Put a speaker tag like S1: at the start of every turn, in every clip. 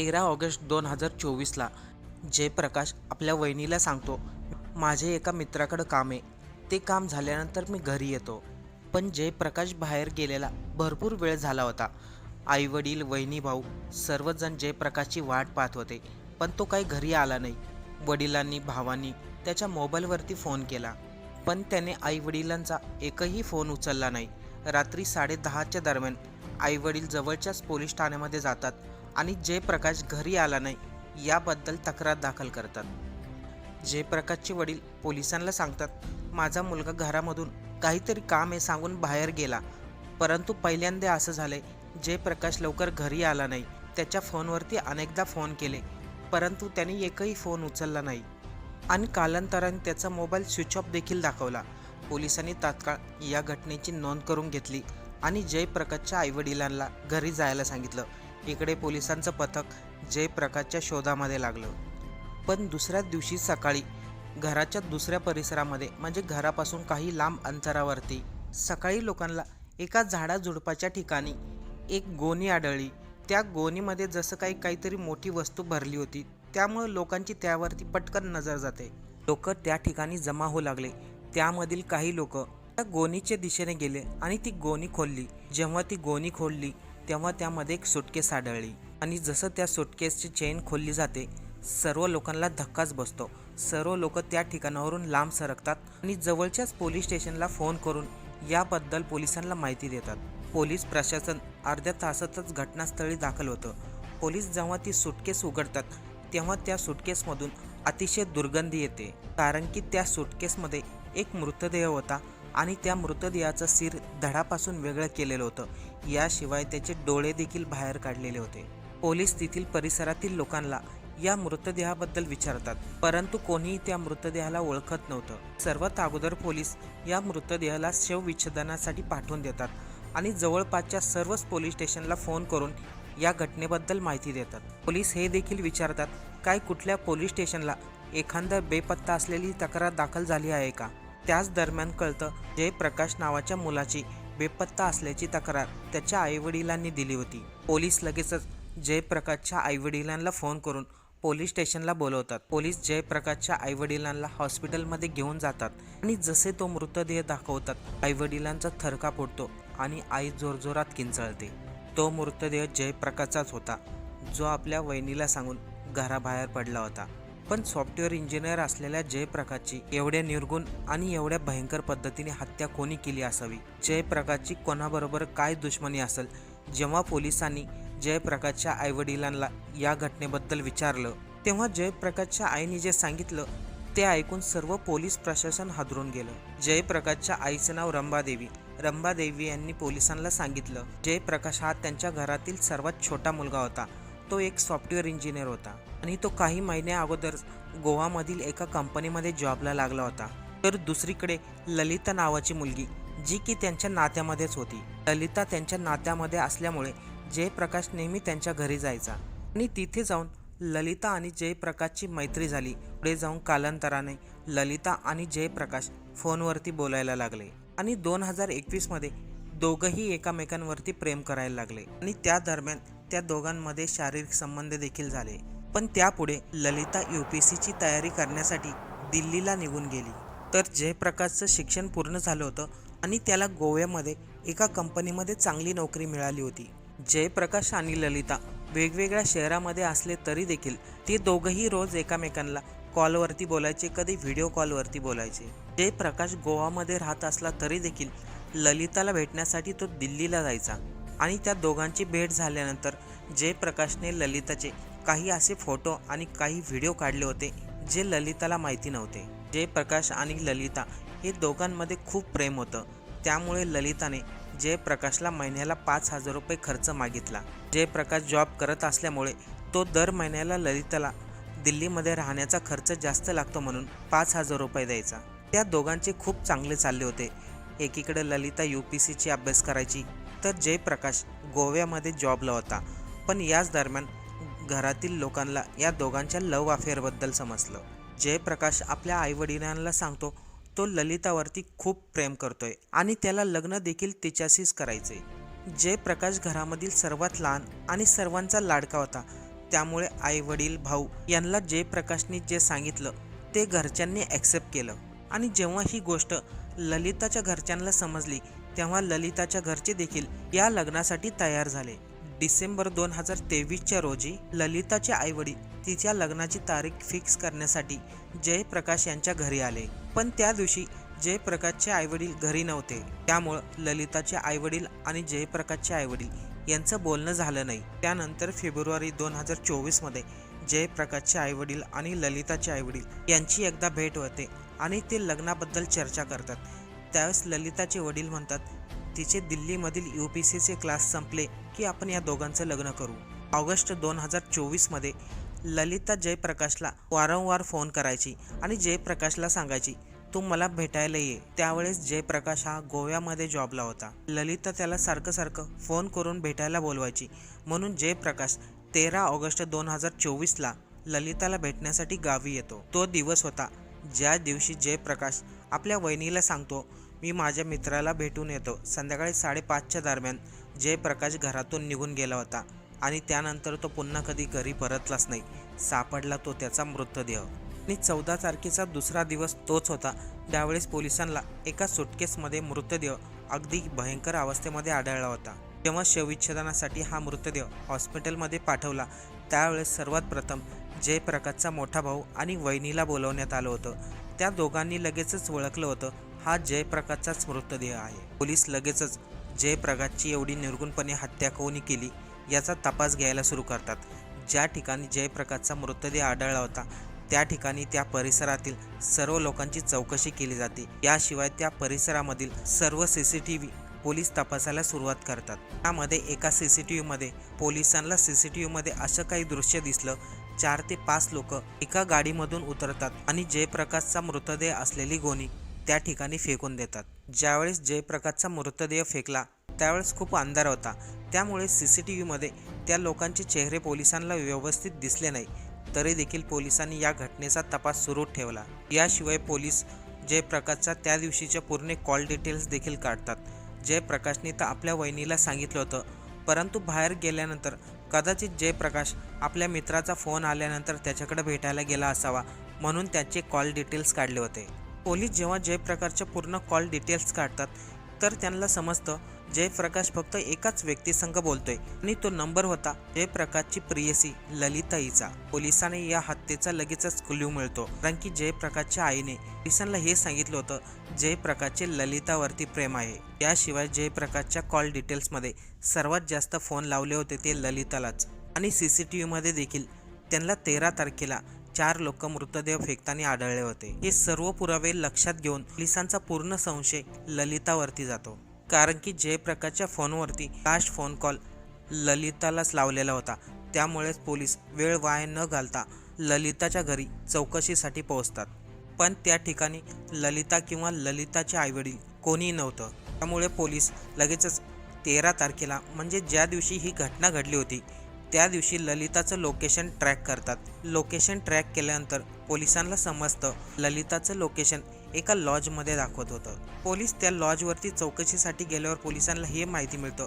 S1: तेरा ऑगस्ट दोन हजार चोवीसला जयप्रकाश आपल्या वहिनीला सांगतो माझे एका मित्राकडं काम आहे. ते काम झाल्यानंतर मी घरी येतो. पण जयप्रकाश बाहेर गेलेला भरपूर वेळ झाला होता. आईवडील वहिनी भाऊ सर्वजण जयप्रकाशची वाट पाहत होते पण तो काही घरी आला नाही. वडिलांनी भावांनी त्याच्या मोबाईलवरती फोन केला पण त्याने आईवडिलांचा एकही फोन उचलला नाही. रात्री साडेदहाच्या दरम्यान आईवडील जवळच्याच पोलीस ठाण्यामध्ये जातात. आणि जयप्रकाश घरी आला नाही याबद्दल तक्रार दाखल करतात. जयप्रकाशचे वडील पोलिसांना सांगतात माझा मुलगा घरामधून काहीतरी काम आहे सांगून बाहेर गेला. परंतु पहिल्यांदा असं झालंय जयप्रकाश लवकर घरी आला नाही त्याच्या फोनवरती अनेकदा फोन केले. परंतु त्याने एकही फोन उचलला नाही. आणि कालांतराने त्याचा मोबाईल स्विच ऑफ देखील दाखवला. पोलिसांनी तात्काळ या घटनेची नोंद करून घेतली आणि जयप्रकाशच्या आईवडिलांना घरी जायला सांगितलं. इकडे पोलिसांचं पथक जयप्रकाशच्या शोधामध्ये लागलं. पण दुसऱ्याच दिवशी सकाळी घराच्या दुसऱ्या परिसरामध्ये म्हणजे घरापासून काही लांब अंतरावरती सकाळी लोकांना एका झाडाझुडपाच्या ठिकाणी एक गोणी आढळली. त्या गोणीमध्ये जसं काही काहीतरी मोठी वस्तू भरली होती त्यामुळं लोकांची त्यावरती पटकन नजर जाते. लोक त्या ठिकाणी जमा होऊ लागले. त्यामधील काही लोक त्या गोणीच्या दिशेने गेले आणि ती गोणी खोलली. जेव्हा ती गोणी खोलली तेव्हा त्यामध्ये एक सुटकेस आढळली. आणि जसं त्या सुटकेसची चेन खोलली जाते सर्व लोकांना धक्काच बसतो. सर्व लोक त्या ठिकाणावरून लांब सरकतात आणि जवळच्याच पोलीस स्टेशनला फोन करून याबद्दल पोलिसांना माहिती देतात. पोलीस प्रशासन अर्ध्या तासातच घटनास्थळी दाखल होतं. पोलीस जेव्हा ती सुटकेस उघडतात तेव्हा त्या सुटकेसमधून अतिशय दुर्गंधी येते. कारण की त्या सुटकेसमध्ये एक मृतदेह होता आणि त्या मृतदेहाचं सिर धडापासून वेगळं केलेलं होतं. याशिवाय त्याचे डोळे देखील बाहेर काढलेले होते. पोलीस तेथील परिसरातील लोकांना या मृतदेहाबद्दल विचारतात परंतु कोणीही त्या मृतदेहाला ओळखत नव्हतं. सर्वात अगोदर पोलीस या मृतदेहाला शवविच्छेदनासाठी पाठवून देतात आणि जवळपासच्या सर्वच पोलीस स्टेशनला फोन करून या घटनेबद्दल माहिती देतात. पोलीस हे देखील विचारतात काय कुठल्या पोलीस स्टेशनला एखादा बेपत्ता असलेली तक्रार दाखल झाली आहे का? त्याच दरम्यान कळतं जयप्रकाश नावाच्या मुलाची बेपत्ता असल्याची तक्रार त्याच्या आईवडिलांनी दिली होती. पोलीस लगेचच जयप्रकाशच्या आईवडिलांना फोन करून पोलीस स्टेशनला बोलवतात. पोलीस जयप्रकाशच्या आईवडिलांना हॉस्पिटलमध्ये घेऊन जातात आणि जसे तो मृतदेह दाखवतात आईवडिलांचा थरका फुटतो आणि आई जोरजोरात किंचळते. तो मृतदेह जयप्रकाशचाच होता जो आपल्या वहिनीला सांगून घराबाहेर पडला होता. पण सॉफ्टवेअर इंजिनियर असलेल्या जयप्रकाशची एवढ्या निर्गुण आणि एवढ्या भयंकर पद्धतीने हत्या कोणी केली असावी? जयप्रकाशची कोणाबरोबर काय दुश्मनी असेल? जेव्हा पोलिसांनी जयप्रकाशच्या आईवडिलांना या घटनेबद्दल विचारलं तेव्हा जयप्रकाशच्या आईने जे सांगितलं ते ऐकून सर्व पोलीस प्रशासन हादरून गेलं. जयप्रकाशच्या आईचं नाव रंबादेवी. रंबादेवी यांनी पोलिसांना सांगितलं जयप्रकाश हा त्यांच्या घरातील सर्वात छोटा मुलगा होता. तो एक सॉफ्टवेअर इंजिनियर होता. आणि तो काही महिन्या अगोदर गोवामधील एका कंपनीमध्ये जॉबला लागला होता. तर दुसरीकडे ललिता नावाची मुलगी जी की त्यांच्या नात्यामध्येच होती. ललिता त्यांच्या नात्यामध्ये असल्यामुळे जयप्रकाश नेहमी त्यांच्या घरी जायचा. आणि तिथे जाऊन ललिता आणि जयप्रकाशची मैत्री झाली. पुढे जाऊन कालांतराने ललिता आणि जयप्रकाश फोनवरती बोलायला लागले. आणि दोन हजार एकवीसमध्ये दोघंही एकामेकांवरती प्रेम करायला लागले. आणि त्या दरम्यान त्या दोघांमध्ये शारीरिक संबंध देखील झाले. पण त्यापुढे ललिता यू पी सीची तयारी करण्यासाठी दिल्लीला निघून गेली. तर जयप्रकाशचं शिक्षण पूर्ण झालं होतं आणि त्याला गोव्यामध्ये एका कंपनीमध्ये चांगली नोकरी मिळाली होती. जयप्रकाश आणि ललिता वेगवेगळ्या शहरामध्ये असले तरी देखील ते दोघंही रोज एकामेकांना कॉलवरती बोलायचे कधी व्हिडिओ कॉलवरती बोलायचे. जयप्रकाश गोवामध्ये राहत असला तरी देखील ललिताला भेटण्यासाठी तो दिल्लीला जायचा आणि त्या दोघांची भेट झाल्यानंतर जयप्रकाशने ललिताचे काही असे फोटो आणि काही व्हिडिओ काढले होते जे ललिताला माहिती नव्हते. जयप्रकाश आणि ललिता हे दोघांमध्ये खूप प्रेम होतं. त्यामुळे ललिताने जयप्रकाशला महिन्याला पाच हजार रुपये खर्च मागितला. जयप्रकाश जॉब करत असल्यामुळे तो दर महिन्याला ललिताला दिल्लीमध्ये राहण्याचा खर्च जास्त लागतो म्हणून पाच हजार रुपये द्यायचा. त्या दोघांचे खूप चांगले चालले होते. एकीकडे ललिता यू पी सीची अभ्यास करायची तर जयप्रकाश गोव्यामध्ये जॉबला होता. पण याच दरम्यान घरातील लोकांना या दोघांच्या लव अफेअरबद्दल समजलं. जयप्रकाश आपल्या आईवडिलांना सांगतो तो ललितावरती खूप प्रेम करतोय आणि त्याला लग्न देखील तिच्याशीच करायचे जयप्रकाश घरामधील सर्वात लहान आणि सर्वांचा लाडका होता. त्यामुळे आई वडील भाऊ यांना जयप्रकाशने जे सांगितलं ते घरच्यांनी ॲक्सेप्ट केलं. आणि जेव्हा ही गोष्ट ललिताच्या घरच्यांना समजली तेव्हा ललिताच्या घरचे देखील या लग्नासाठी तयार झाले. डिसेंबर दोन हजार तेवीसच्या रोजी ललिताचे आईवडील तिच्या लग्नाची तारीख फिक्स करण्यासाठी जयप्रकाश यांच्या घरी आले. पण त्या दिवशी जयप्रकाशचे आईवडील घरी नव्हते. त्यामुळं ललिताचे आईवडील आणि जयप्रकाशचे आईवडील यांचं बोलणं झालं नाही. त्यानंतर फेब्रुवारी दोन हजार चोवीसमध्ये जयप्रकाशचे आईवडील आणि ललिताचे आईवडील यांची एकदा भेट होते आणि ते लग्नाबद्दल चर्चा करतात. त्यावेळेस ललिताचे वडील म्हणतात तिचे दिल्लीमधील यू पी सीचे क्लास संपले की आपण या दोघांचं लग्न करू. ऑगस्ट दोन हजार चोवीसमध्ये ललिता जयप्रकाशला वारंवार फोन करायची आणि जयप्रकाशला सांगायची तू मला भेटायला ये. त्यावेळेस जयप्रकाश हा गोव्यामध्ये जॉबला होता. ललिता त्याला सारखं सारखं फोन करून भेटायला बोलवायची. म्हणून जयप्रकाश तेरा ऑगस्ट दोन हजार चोवीसला ललिताला भेटण्यासाठी गावी येतो. तो दिवस होता ज्या दिवशी जयप्रकाश आपल्या वहिनीला सांगतो मी माझ्या मित्राला भेटून येतो. संध्याकाळी साडेपाचच्या दरम्यान जयप्रकाश घरातून निघून गेला होता आणि त्यानंतर तो पुन्हा कधी घरी परतलाच नाही. सापडला तो त्याचा मृतदेह. आणि चौदा तारखेचा दुसरा दिवस तोच होता. त्यावेळेस पोलिसांना एका सुटकेसमध्ये मृतदेह अगदी भयंकर अवस्थेमध्ये आढळला होता. जेव्हा शवविच्छेदनासाठी हा मृतदेह हॉस्पिटलमध्ये पाठवला. त्यावेळेस सर्वात प्रथम जयप्रकाशचा मोठा भाऊ आणि वहिनीला बोलवण्यात आलं होतं. त्या दोघांनी लगेचच ओळखलं होतं. हा जयप्रकाशचाच मृतदेह आहे. पोलीस लगेचच जयप्रकाशची एवढी निर्गुणपणे हत्या कोणी केली याचा तपास घ्यायला सुरू करतात. ज्या ठिकाणी जयप्रकाशचा मृतदेह आढळला होता त्या ठिकाणी त्या परिसरातील सर्व लोकांची चौकशी केली जाते. याशिवाय त्या परिसरामधील सर्व C C T V police तपासायला सुरुवात करतात. त्यामध्ये एका सी सी टी व्हीमध्ये पोलिसांना सी सी टी व्हीमध्ये असं काही दृश्य दिसलं चार ते पाच लोक एका गाडीमधून उतरतात आणि जयप्रकाशचा मृतदेह असलेली गोणी त्या ठिकाणी फेकून देतात. ज्यावेळेस जयप्रकाशचा मृतदेह फेकला त्यावेळेस खूप अंधार होता. त्यामुळे सी सी टी व्हीमध्ये त्या लोकांचे चेहरे पोलिसांना व्यवस्थित दिसले नाही. तरी देखील पोलिसांनी या घटनेचा तपास सुरू ठेवला. याशिवाय पोलीस जयप्रकाशचा त्या दिवशीच्या पूर्ण कॉल डिटेल्स देखील काढतात. जयप्रकाशने तर आपल्या वहिनीला सांगितलं होतं. परंतु बाहेर गेल्यानंतर कदाचित जयप्रकाश आपल्या मित्राचा फोन आल्यानंतर त्याच्याकडे भेटायला गेला असावा म्हणून त्याचे कॉल डिटेल्स काढले होते. पोलीस जेव्हा जयप्रकाशच्या पूर्ण कॉल डिटेल्स काढतात तर त्यांना समजतं जयप्रकाश फक्त एकाच व्यक्तीसंग बोलतोय आणि तो नंबर होता जयप्रकाशची प्रियसी ललिता हिचा या हत्येचा लगेचच क्ल्यू मिळतो कारण की जयप्रकाशच्या आईने पोलिसांना हे सांगितलं होतं जयप्रकाशचे ललितावरती प्रेम आहे. याशिवाय जयप्रकाशच्या कॉल डिटेल्समध्ये सर्वात जास्त फोन लावले होते ते ललितालाच. आणि सी सी टी व्हीमध्ये देखील त्यांना तेरा तारखेला चार लोक मृतदेह फेकताना आढळले होते. हे सर्व पुरावे लक्षात घेऊन पोलिसांचा पूर्ण संशय ललितावरती जातो. कारण की जयप्रकाशच्या फोनवरती लास्ट फोन कॉल ललितालाच लावलेला होता. त्यामुळेच पोलीस वेळ वाया न घालता ललिताच्या घरी चौकशीसाठी पोहोचतात. पण त्या ठिकाणी ललिता किंवा ललिताचे आईवडील कोणी नव्हतं. त्यामुळे पोलीस लगेचच तेरा तारखेला म्हणजे ज्या दिवशी ही घटना घडली होती त्या दिवशी ललिताचं लोकेशन ट्रॅक करतात. लोकेशन ट्रॅक केल्यानंतर पोलिसांना समजतं ललिताचं लोकेशन एका लॉजमध्ये दाखवत होतं. पोलीस त्या लॉजवरती चौकशीसाठी गेल्यावर पोलिसांना हे माहिती मिळतं.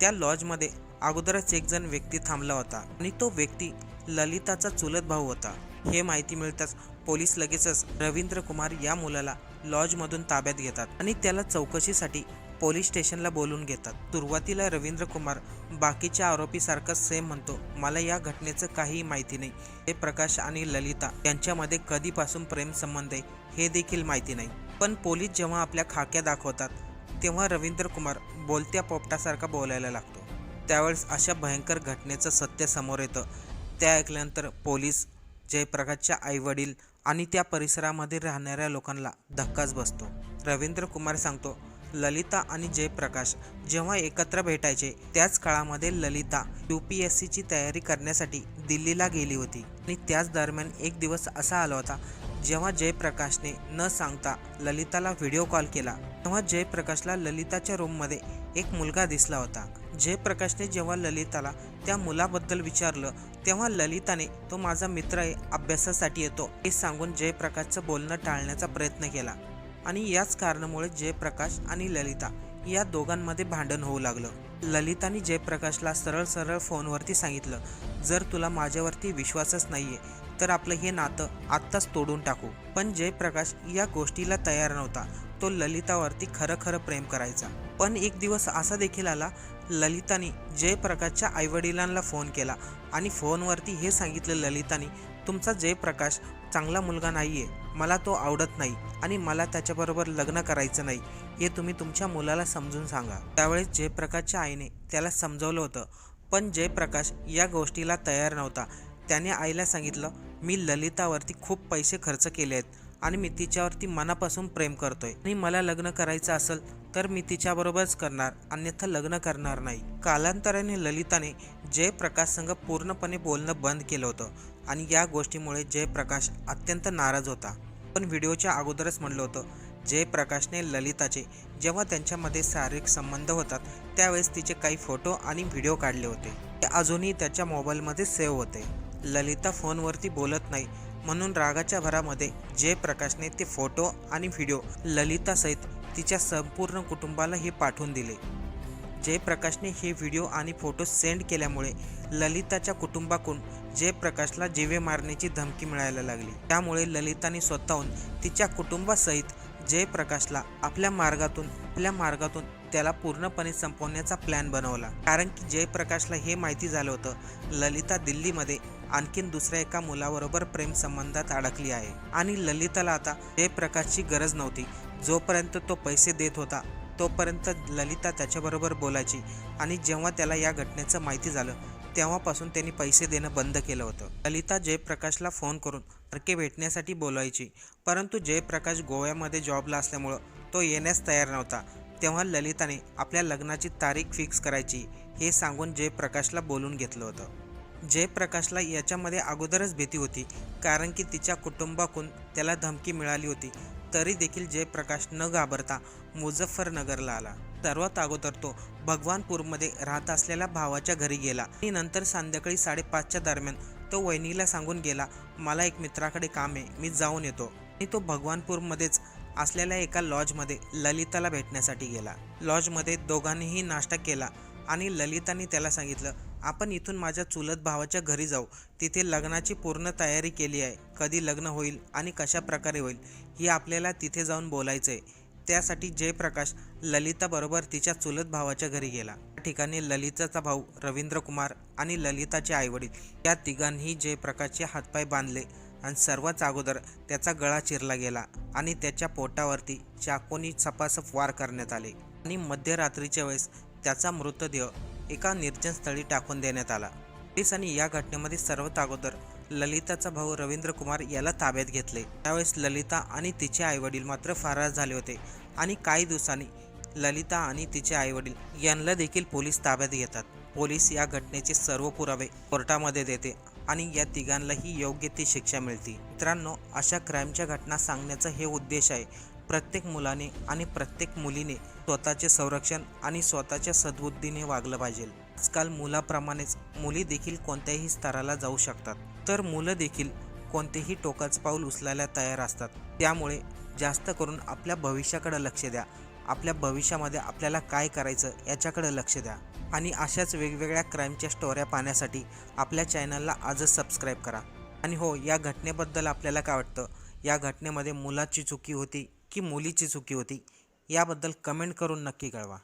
S1: त्या लॉजमध्ये अगोदरच एक जण व्यक्ती थांबला होता आणि तो व्यक्ती ललिताचा चुलत भाऊ होता. हे माहिती मिळताच पोलीस लगेचच रवींद्र कुमार या मुलाला लॉजमधून ताब्यात घेतात आणि त्याला चौकशीसाठी पोलीस स्टेशनला बोलून घेतात. सुरुवातीला रवींद्र कुमार बाकीच्या आरोपीसारखं सेम म्हणतो मला या घटनेचं काहीही माहिती नाही. हे प्रकाश आणि ललिता यांच्यामध्ये कधीपासून प्रेम संबंध आहे हे देखील माहिती नाही. पण पोलीस जेव्हा आपल्या खाक्या दाखवतात तेव्हा रवींद्र कुमार बोलत्या पोपटासारखा बोलायला लागतो. त्यावेळेस अशा भयंकर घटनेचं सत्य समोर येतं. त्या ऐकल्यानंतर पोलीस जयप्रकाशच्या आईवडील आणि त्या परिसरामध्ये राहणाऱ्या लोकांना धक्काच बसतो. रवींद्र कुमार सांगतो ललिता आणि जयप्रकाश जेव्हा एकत्र भेटायचे त्याच काळामध्ये ललिता यू पी एस सीची तयारी करण्यासाठी दिल्लीला गेली होती. आणि त्याच दरम्यान एक दिवस असा आला होता जेव्हा जयप्रकाशने न सांगता ललिताला व्हिडिओ कॉल केला. तेव्हा जयप्रकाशला ललिताच्या रूममध्ये एक मुलगा दिसला होता. जयप्रकाशने जेव्हा ललिताला त्या मुलाबद्दल विचारलं तेव्हा ललिताने तो माझा मित्र आहे अभ्यासासाठी येतो हे सांगून जयप्रकाशचं बोलणं टाळण्याचा प्रयत्न केला. आणि याच कारणामुळे जयप्रकाश आणि ललिता या दोघांमध्ये भांडण होऊ लागलं. ललिताने जयप्रकाशला सरळ सरळ फोनवरती सांगितलं जर तुला माझ्यावरती विश्वासच नाहीये तर आपलं हे नातं आत्ताच तोडून टाकू. पण जयप्रकाश या गोष्टीला तयार नव्हता. तो ललितावरती खरं खरं प्रेम करायचा. पण एक दिवस असा देखील आला ललिताने जयप्रकाशच्या आईवडिलांना फोन केला आणि फोनवरती हे सांगितलं ललिताने तुमचा जयप्रकाश चांगला मुलगा नाहीये मला तो आवडत नाही आणि मला त्याच्याबरोबर लग्न करायचं नाही हे तुम्ही तुमच्या मुलाला समजून सांगा. त्यावेळेस जयप्रकाशच्या आईने त्याला समजवलं होतं पण जयप्रकाश या गोष्टीला तयार नव्हता. त्याने आईला सांगितलं मी ललितावरती खूप पैसे खर्च केले आहेत आणि मी तिच्यावरती मनापासून प्रेम करतोय. आणि मला लग्न करायचं असेल तर मी तिच्याबरोबरच करणार अन्यथा लग्न करणार नाही. कालांतराने ललिताने जयप्रकाश संग पूर्णपणे बोलणं बंद केलं होतं आणि या गोष्टीमुळे जयप्रकाश अत्यंत नाराज होता. पण व्हिडिओच्या अगोदरच म्हणलं होतं जयप्रकाशने ललिताचे जेव्हा त्यांच्यामध्ये शारीरिक संबंध होतात त्यावेळेस तिचे काही फोटो आणि व्हिडिओ काढले होते. ते अजूनही त्याच्या मोबाईलमध्ये सेव्ह होते. ललिता फोनवरती बोलत नाही म्हणून रागाच्या भरामध्ये जयप्रकाशने ते फोटो आणि व्हिडिओ ललितासहित तिच्या संपूर्ण कुटुंबाला हे पाठवून दिले. जयप्रकाशने हे व्हिडिओ आणि फोटो सेंड केल्यामुळे ललिताच्या कुटुंबाकडून जयप्रकाशला जीवे मारण्याची धमकी मिळायला लागली. त्यामुळे ललिताने स्वतःहून तिच्या कुटुंबासहित जयप्रकाशला आपल्या मार्गातून आपल्या मार्गातून त्याला पूर्णपणे संपवण्याचा प्लॅन बनवला. कारण की जयप्रकाशला हे माहिती झालं होतं ललिता दिल्लीमध्ये आणखीन दुसऱ्या एका मुलाबरोबर प्रेम संबंधात अडकली आहे. आणि ललिताला आता जयप्रकाशची गरज नव्हती. जोपर्यंत तो पैसे देत होता तोपर्यंत ललिता त्याच्याबरोबर बोलायची आणि जेव्हा त्याला या घटनेचं माहिती झालं तेव्हापासून त्यांनी पैसे देणं बंद केलं होतं. ललिता जयप्रकाशला फोन करून सारखे भेटण्यासाठी बोलायची. परंतु जयप्रकाश गोव्यामध्ये जॉबला असल्यामुळं तो येण्यास तयार नव्हता. तेव्हा ललिताने आपल्या लग्नाची तारीख फिक्स करायची हे सांगून जयप्रकाशला बोलून घेतलं होतं. जयप्रकाशला याच्यामध्ये अगोदरच भीती होती कारण की तिच्या कुटुंबाकडून त्याला धमकी मिळाली होती. तरी देखील जयप्रकाश न घाबरता मुझफ्फरनगरला आला. सर्वात अगोदर तो भगवानपूरमध्ये राहत असलेल्या भावाच्या घरी गेला. आणि नंतर संध्याकाळी साडेपाचच्या दरम्यान तो वहिनीला सांगून गेला मला एक मित्राकडे काम आहे मी जाऊन येतो. आणि तो भगवानपूरमध्येच असलेल्या एका लॉजमध्ये ललिताला भेटण्यासाठी गेला. लॉजमध्ये दोघांनीही नाश्ता केला आणि ललिताने त्याला सांगितलं आपण इथून माझ्या चुलत भावाच्या घरी जाऊ. तिथे लग्नाची पूर्ण तयारी केली आहे. कधी लग्न होईल आणि कशा प्रकारे होईल हे आपल्याला तिथे जाऊन बोलायचं आहे त्यासाठी जयप्रकाश ललिताबरोबर तिच्या चुलत भावाच्या घरी गेला. त्या ठिकाणी ललिताचा भाऊ रवींद्र कुमार आणि ललिताचे आईवडील या तिघांनी जयप्रकाशचे हातपाय बांधले आणि सर्वात अगोदर त्याचा गळा चिरला गेला आणि त्याच्या पोटावरती चाकोनी सपासप वार करण्यात आले. आणि मध्यरात्रीच्या वेळेस त्याचा मृतदेह एका निर्जन स्थळी टाकून देण्यात आला. पोलिसांनी या घटनेमध्ये सर्वात अगोदर ललिताचा भाऊ रवींद्र कुमार याला ताब्यात घेतले. त्यावेळेस ललिता आणि तिचे आईवडील मात्र फरार झाले होते आणि काही दिवसांनी ललिता आणि तिचे आईवडील यांना देखील पोलीस ताब्यात घेतात. पोलीस या घटनेचे सर्व पुरावे कोर्टामध्ये देते आणि या तिघांनाही योग्य ती शिक्षा मिळते. मित्रांनो अशा क्राईमच्या घटना सांगण्याचा हे उद्देश आहे. प्रत्येक मुलाने आणि प्रत्येक मुलीने स्वतःचे संरक्षण आणि स्वतःच्या सद्बुद्धीने वागलं पाहिजे. आजकाल मुलाप्रमाणेच मुली देखील कोणत्याही स्तराला जाऊ शकतात. तर मुलं देखील कोणतेही टोकाचं पाऊल उचलायला तयार असतात. त्यामुळे जास्त करून आपल्या भविष्याकडे लक्ष द्या. आपल्या भविष्यामध्ये आपल्याला काय करायचं याच्याकडे लक्ष द्या. आणि अशाच वेगवेगळ्या क्राईमच्या स्टोऱ्या पाहण्यासाठी आपल्या चॅनलला आजच सबस्क्राईब करा. आणि हो या घटनेबद्दल आपल्याला काय वाटतं? या घटनेमध्ये मुलाची चुकी होती की मुलीची चुकी होती याबद्दल कमेंट करून नक्की कळवा.